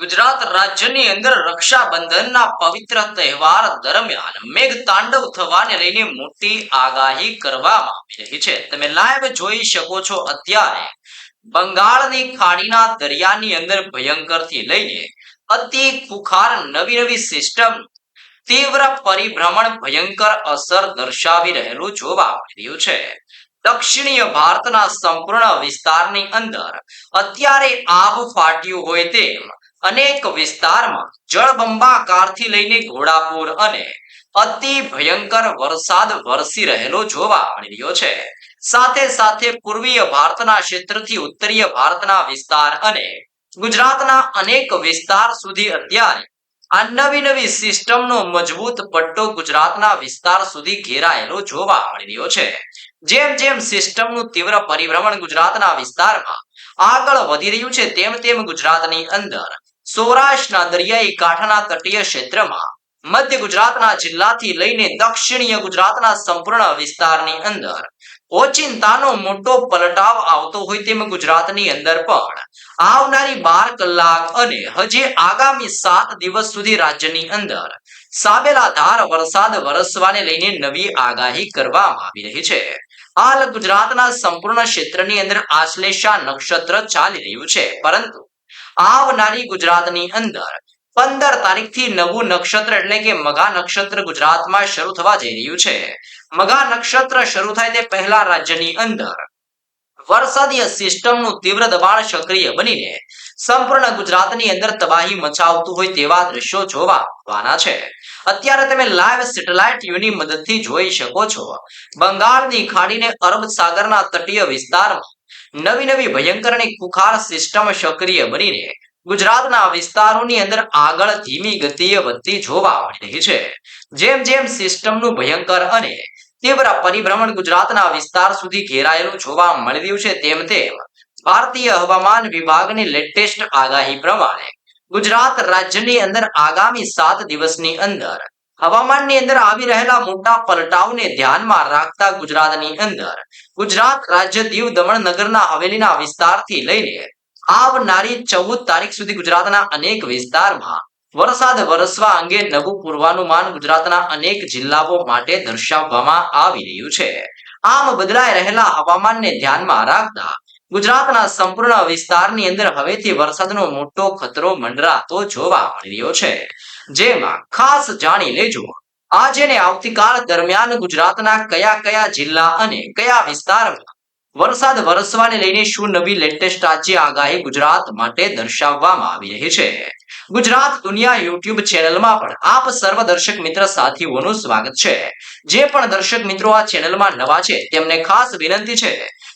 ગુજરાત રાજ્યની અંદર રક્ષાબંધનના પવિત્ર તહેવાર દરમિયાન મેઘ તાંડવ થવાને લઈને મોટી આગાહી કરવામાં આવી રહી છે. તમે લાઈવ જોઈ શકો છો અત્યારે બંગાળની ખાડીના દરિયાની અંદર ભયંકરથી લઈને અતિ ખુખાર નવી નવી સિસ્ટમ તીવ્ર પરિભ્રમણ ભયંકર અસર દર્શાવી રહેલું જોવા મળી રહ્યું છે. દક્ષિણીય ભારતના સંપૂર્ણ વિસ્તારની અંદર અત્યારે આબ ફાટ્યું હોય તેમ અનેક વિસ્તારમાં જળબંબાકારથી લઈને ઘોડાપુર અને અતિ ભયંકર વરસાદ વરસી રહેલો જોવા મળી છે. સાથે સાથે પૂર્વીય ભારતના ક્ષેત્રથી ઉત્તરીય ભારતના વિસ્તાર અને ગુજરાતના અનેક વિસ્તાર સુધી અત્યારે આ નવી નવી સિસ્ટમનો મજબૂત પટ્ટો ગુજરાતના વિસ્તાર સુધી ઘેરાયેલો જોવા મળી રહ્યો છે. જેમ જેમ સિસ્ટમનું તીવ્ર પરિભ્રમણ ગુજરાતના વિસ્તારમાં આગળ વધી રહ્યું છે, તેમ તેમ ગુજરાતની અંદર સૌરાષ્ટ્રના દરિયાઈ કાંઠાના તટીય ક્ષેત્રમાં મધ્ય ગુજરાતના જિલ્લાથી લઈને દક્ષિણીય ગુજરાતના સંપૂર્ણ વિસ્તારની અંદર ઓચિંતાનો મોટો પલટાવ આવતો હોય તેમ ગુજરાતની અંદર પણ આવનારી બાર કલાક અને હજી આગામી સાત દિવસ સુધી રાજ્યની અંદર સાબેલાધાર વરસાદ વરસવાને લઈને નવી આગાહી કરવામાં આવી રહી છે. હાલ ગુજરાતના સંપૂર્ણ ક્ષેત્રની અંદર આશ્લેષા નક્ષત્ર ચાલી રહ્યું છે, પરંતુ આવનારી ગુજરાતની અંદર પંદર તારીખથી નવું નક્ષત્ર એટલે કે મઘા નક્ષત્ર ગુજરાતમાં શરૂ થવા જઈ રહ્યું છે. મઘા નક્ષત્ર શરૂ થાય તે પહેલા રાજ્યની અંદર વરસાદીય સિસ્ટમનું તીવ્ર દબાણ સક્રિય બનીને સંપૂર્ણ ગુજરાતની અંદર તબાહી મચાવતું હોય તેવા દ્રશ્યો જોવા મળવાના છે. અત્યારે તમે લાઈવ સેટેલાઇટ વ્યૂની મદદથી જોઈ શકો છો. બંગાળની ખાડીને અરબ સાગરના તટીય વિસ્તારમાં નવી નવી ભયંકર અને ખુખાર સિસ્ટમ સક્રિય બનીને ગુજરાતના વિસ્તારોની અંદર આગળ ધીમી ગતિએ વધતી જોવા મળી રહી છે. જેમ જેમ સિસ્ટમનું ભયંકર અને તીવ્ર પરિભ્રમણ ગુજરાતના વિસ્તાર સુધી ઘેરાયેલું જોવા મળી રહ્યું છે, તેમ તેમ ભારતીય હવામાન વિભાગની લેટેસ્ટ આગાહી પ્રમાણે ગુજરાત રાજ્યની અંદર આગામી સાત દિવસની અંદર હવામાનની અંદર આવી રહેલા મોટા પલટાવને ધ્યાનમાં રાખતા ગુજરાતની અંદર ગુજરાત રાજ્ય દીવ દમણ નગરના હવેલીના વિસ્તારથી લઈને આવનારી ચૌદ તારીખ સુધી ગુજરાતના અનેક વિસ્તારમાં વરસાદ વરસવા અંગે નવું પૂર્વાનુમાન ગુજરાતના અનેક જિલ્લાઓ માટે દર્શાવવામાં આવી રહ્યું છે. આમ બદલાઈ રહેલા હવામાનને ધ્યાનમાં રાખતા ગુજરાતના સંપૂર્ણ વિસ્તારની અંદર હવેથી વરસાદનો મોટો ખતરો મંડરાતો જોવા મળી રહ્યો છે. જેમાં ખાસ જાણી લેજો. આજે ને આવતીકાલ દરમિયાન ગુજરાતના કયા કયા જિલ્લા અને કયા વિસ્તારમાં વરસાદ વરસવાને લઈને શું નવી લેટેસ્ટ આજે આગાહી ગુજરાત માટે દર્શાવવામાં આવી રહી છે. ગુજરાત દુનિયા યુટ્યુબ ચેનલમાં પણ આપ સર્વ દર્શક મિત્ર સાથીઓનું સ્વાગત છે. જે પણ દર્શક મિત્રો આ ચેનલમાં નવા છે, તેમને ખાસ વિનંતી છે,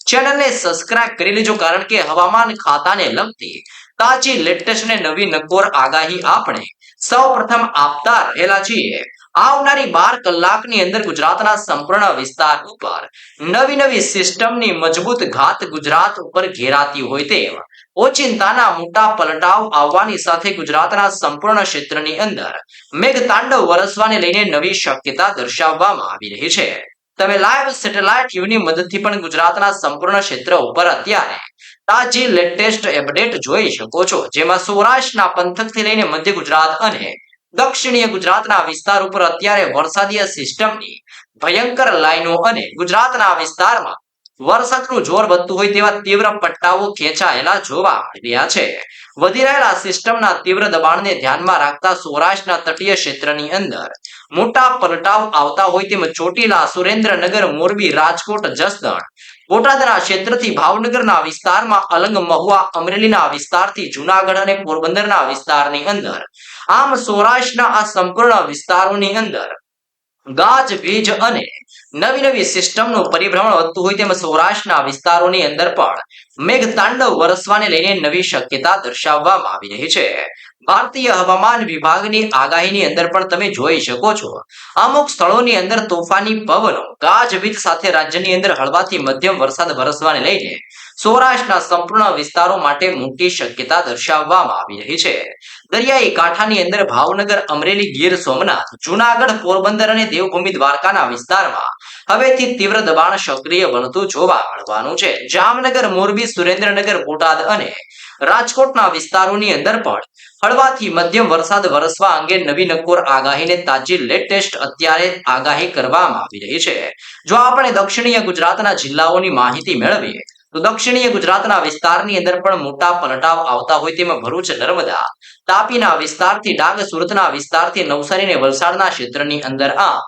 ચેનલને સબસ્ક્રાઇબ કરી લેજો કારણ કે હવામાન ખાતાને લગતી તાજી લેટેસ્ટ ને નવી નકોર આગાહી આપણે સૌ પ્રથમ આપતા રહેલા છીએ આવનારી બાર કલાકની અંદર ગુજરાતના સંપૂર્ણ વિસ્તાર ઉપર નવી નવી સિસ્ટમની મજબૂત ઘાત ગુજરાત ઉપર ઘેરાતી હોય તેમ ઓચિંતાના મોટા પલટાવ આવવાની સાથે ગુજરાતના સંપૂર્ણ ક્ષેત્રની અંદર મેઘતાંડવ વરસવાને લઈને નવી શક્યતા દર્શાવવામાં આવી રહી છે. તમે લાઈવ સેટેલાઇટ વ્યૂની મદદથી પણ ગુજરાતના સંપૂર્ણ ક્ષેત્ર ઉપર અત્યારે તાજી લેટેસ્ટ અપડેટ જોઈ શકો છો. જેમાં સૌરાષ્ટ્રના પંથકથી લઈને મધ્ય ગુજરાત અને દક્ષિણીય ગુજરાતના વિસ્તાર ઉપર અત્યારે વરસાદીય સિસ્ટમની ભયંકર લાઈનો અને ગુજરાતના વિસ્તારમાં વરસાદનું જોર વધતું હોય તેવા તીવ્ર પટ્ટાઓ ખેંચાયેલા જોવા મળ્યા છે. વધી રહેલા સિસ્ટમના તીવ્ર દબાણને ધ્યાનમાં રાખતા સૌરાષ્ટ્રના તટીય ક્ષેત્રની અંદર મોટા પલટાવ આવતા હોય તેમ ચોટીલા સુરેન્દ્રનગર, મોરબી, રાજકોટ, જસદણ બોટાદના ક્ષેત્રથી ભાવનગરના વિસ્તારમાં અલંગ મહુવા અમરેલીના વિસ્તારથી જુનાગઢ અને પોરબંદરના વિસ્તારની અંદર. આમ સૌરાષ્ટ્રના આ સંપૂર્ણ વિસ્તારોની અંદર ગાજવીજ અને નવી નવી સિસ્ટમનું પરિભ્રમણ વધતું હોય તેમ સૌરાષ્ટ્રના વિસ્તારોની અંદર પણ મેઘતાંડવ વરસવાને લઈને નવી શક્યતા દર્શાવવામાં આવી રહી છે. ભારતીય હવામાન વિભાગની આગાહીની અંદર પણ તમે જોઈ શકો છો. અમુક સ્થળોની અંદર તોફાની પવનો, ગાજવીજ સાથે રાજ્યની અંદર હળવાથી મધ્યમ વરસાદ વરસવાને લઈને સૌરાષ્ટ્રના સંપૂર્ણ વિસ્તારો માટે મોટી શક્યતા દર્શાવવામાં આવી રહી છે. દરિયાઈ કાંઠાની અંદર ભાવનગર, અમરેલી, ગીર સોમનાથ, જુનાગઢ, પોરબંદર અને દેવભૂમિ દ્વારકાના વિસ્તારમાં હવેથી તીવ્ર દબાણ સક્રિય બનતું જોવા મળવાનું છે. જામનગર, મોરબી, સુરેન્દ્રનગર, બોટાદ અને રાજકોટના વિસ્તારોની અંદર પણ હળવાથી મધ્યમ વરસાદ વરસવા અંગે નવી નકોર આગાહીને તાજી લેટેસ્ટ અત્યારે આગાહી કરવામાં આવી રહી છે. જો આપણે દક્ષિણીય ગુજરાતના જિલ્લાઓની માહિતી મેળવીએ તો દક્ષિણીય ગુજરાતના વિસ્તારની અંદર પણ મોટા પલટાવ આવતા હોય તેમાં ભરૂચ, નર્મદા, તાપીના વિસ્તારથી ડાંગ, સુરતના વિસ્તારથી નવસારી અને વલસાડના ક્ષેત્રની અંદર આ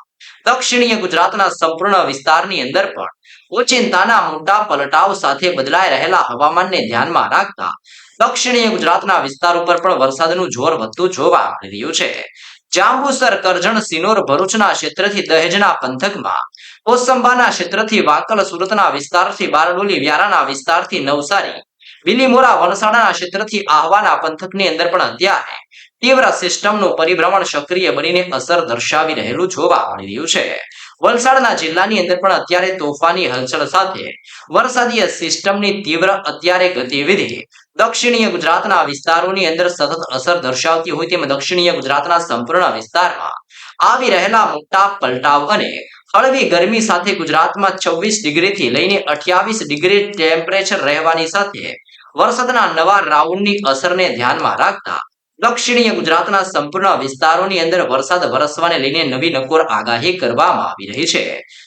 દક્ષિણીય ગુજરાતના સંપૂર્ણ વિસ્તારની અંદર પણ ઓચિંતાના મોટા પલટાવ સાથે બદલાઈ રહેલા હવામાનને ધ્યાનમાં રાખતા દક્ષિણીય ગુજરાતના વિસ્તાર ઉપર પણ વરસાદનું જોર વધતું જોવા મળી રહ્યું છે. જાંબુસર, કરજણ, સિનોર ભરૂચના ક્ષેત્રથી દહેજના પંથકમાં કોસંબાના ક્ષેત્રથી વાકલ સુરતના વિસ્તારથી બારડોલી, વ્યારાના વિસ્તારથી નવસારી બિલીમોરા વલસાડાના ક્ષેત્રથી આહવાના પંથકની અંદર પણ અત્યારે તીવ્ર સિસ્ટમનું પરિભ્રમણ સક્રિય બનીને અસર દર્શાવી રહેલું જોવા મળી રહ્યું છે. વલસાડના જિલ્લાની અંદર પણ અત્યારે તોફાની હલચલ સાથે વરસાદીય સિસ્ટમની તીવ્ર અત્યારે ગતિવિધિ દક્ષિણીય ગુજરાતના વિસ્તારોની અંદર સતત અસર દર્શાવતી હોય તેમ દક્ષિણીય ગુજરાતના સંપૂર્ણ વિસ્તારમાં આવી રહેલા મોટા પલટાવ અને હળવી ગરમી સાથે ગુજરાતમાં છવ્વીસ ડિગ્રીથી લઈને અઠ્યાવીસ ડિગ્રી ટેમ્પરેચર રહેવાની સાથે વરસાદના નવા રાઉન્ડની અસરને ધ્યાનમાં રાખતા દક્ષિણીય ગુજરાતના સંપૂર્ણ વિસ્તારોની અંદર વરસાદ વરસવાને લઈને નવી નકોર આગાહી કરવામાં આવી રહી છે.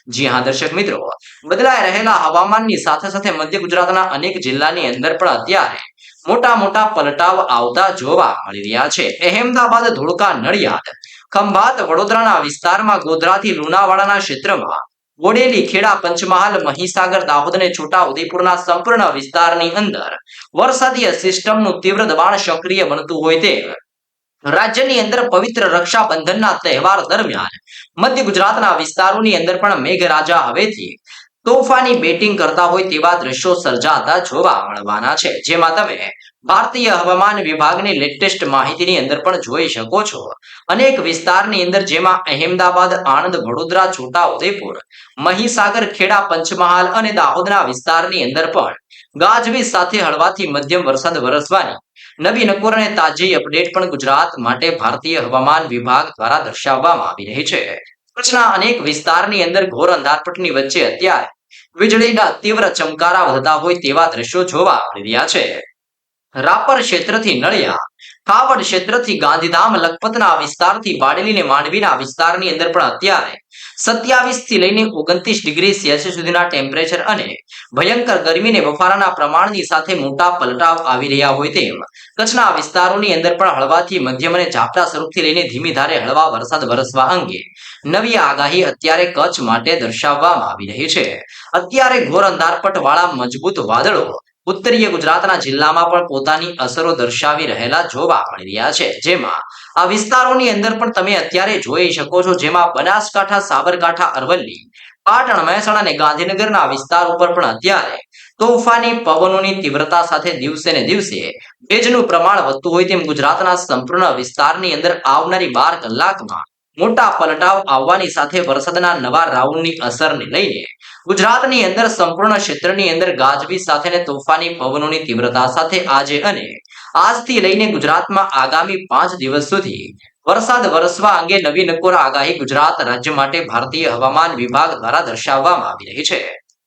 જી હા, દર્શક મિત્રો, બદલાઈ રહેલા હવામાનની સાથે સાથે મધ્ય ગુજરાતના અનેક જિલ્લાની અંદર પણ અત્યારે મોટા મોટા પલટાવ આવતા જોવા મળી રહ્યા છે. અહેમદાબાદ, ધોળકા, નડિયાદ ખંભાત વડોદરાના વિસ્તારમાં ગોધરાથી લુણાવાડાના ક્ષેત્રમાં બોડેલી ખેડા પંચમહાલ મહીસાગર દાહોદ અને છોટા ઉદેપુરના સંપૂર્ણ વિસ્તારની અંદર વરસાદીય સિસ્ટમનું તીવ્ર દબાણ સક્રિય બનતું હોય તે રાજ્યની અંદર પવિત્ર રક્ષાબંધનના તહેવાર દરમિયાન મધ્ય ગુજરાતના વિસ્તારોની અંદર પણ મેઘરાજા હવેથી તોફાની બેટિંગ કરતા હોય તેવા દ્રશ્યો સર્જાતા જોવા મળવાના છે. જેમાં તમે ભારતીય હવામાન વિભાગની લેટેસ્ટ માહિતીની અંદર પણ જોઈ શકો છો. અનેક વિસ્તારની અંદર જેમાં અહેમદાબાદ, આણંદ, વડોદરા છોટા ઉદયપુર મહીસાગર, ખેડા, પંચમહાલ અને દાહોદના વિસ્તારની અંદર પણ ગાજવીજ સાથે હળવાથી મધ્યમ વરસાદ વરસવાની નવી નકોર અને તાજી અપડેટ પણ ગુજરાત માટે ભારતીય હવામાન વિભાગ દ્વારા દર્શાવવામાં આવી રહી છે. કચ્છના અનેક વિસ્તારની અંદર ઘોર અંધારપટની વચ્ચે અત્યારે વીજળીના તીવ્ર ચમકારા વધતા હોય તેવા દ્રશ્યો જોવા મળી રહ્યા છે. રાપર ક્ષેત્રથી નળિયા, કાવડ ક્ષેત્રથી ગાંધીધામ, લખપતના વિસ્તારથી બાડેલી અને માંડવીના વિસ્તારની અંદર પણ અત્યારે સત્યાવીસથી લઈને ઓગણત્રીસ ડિગ્રી સેલ્સિયસ સુધીના ટેમ્પરેચર અને ભયંકર ગરમીને બફારાના પ્રમાણની સાથે મોટા પલટાવ આવી રહ્યા હોય તેમ કચ્છના વિસ્તારોની અંદર પણ હળવાથી મધ્યમ અને ઝાપટા સ્વરૂપથી લઈને ધીમી ધારે હળવા વરસાદ વરસવા અંગે નવી આગાહી અત્યારે કચ્છ માટે દર્શાવવામાં આવી રહી છે. અત્યારે ઘોર અંધારપટ વાળા મજબૂત વાદળો ઉત્તરીય ગુજરાતના જિલ્લામાં પણ પોતાની અસરો દર્શાવી રહેલા જોવા મળી રહ્યા છે. જેમાં આ વિસ્તારોની અંદર પણ તમે અત્યારે જોઈ શકો છો, જેમાં બનાસકાંઠા, સાબરકાંઠા, અરવલ્લી, પાટણ, મહેસાણા અને ગાંધીનગરના વિસ્તાર ઉપર પણ અત્યારે તોફાની પવનોની તીવ્રતા સાથે દિવસે ને દિવસે ભેજનું પ્રમાણ વધતું હોય તેમ ગુજરાતના સંપૂર્ણ વિસ્તારની અંદર આવનારી બાર કલાકમાં મોટા પલટાવ આવવાની સાથે વરસાદના નવા રાઉન્ડની અસરને લઈને ગુજરાતની અંદર સંપૂર્ણ ક્ષેત્રની અંદર ગાજવીજ સાથે તોફાની પવનોની તીવ્રતા સાથે આજે અને આજથી લઈને ગુજરાતમાં આગામી પાંચ દિવસ સુધી વરસાદ વરસવા અંગે નવી નકોર આગાહી ગુજરાત રાજ્ય માટે ભારતીય હવામાન વિભાગ દ્વારા દર્શાવવામાં આવી રહી છે.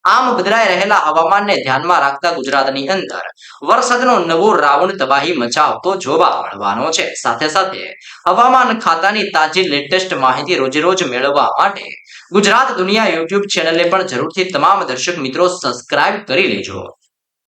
આમ બદલાઈ રહેલા હવામાનને ધ્યાનમાં રાખતા ગુજરાતની અંદર વરસાદનો નવો રાઉન્ડ તબાહી મચાવતો જોવા મળવાનો છે. સાથે સાથે હવામાન ખાતાની તાજી લેટેસ્ટ માહિતી રોજેરોજ મેળવવા માટે ગુજરાત દુનિયા યુટ્યુબ ચેનલને પણ જરૂરથી તમામ દર્શક મિત્રો સબસ્ક્રાઇબ કરી લેજો.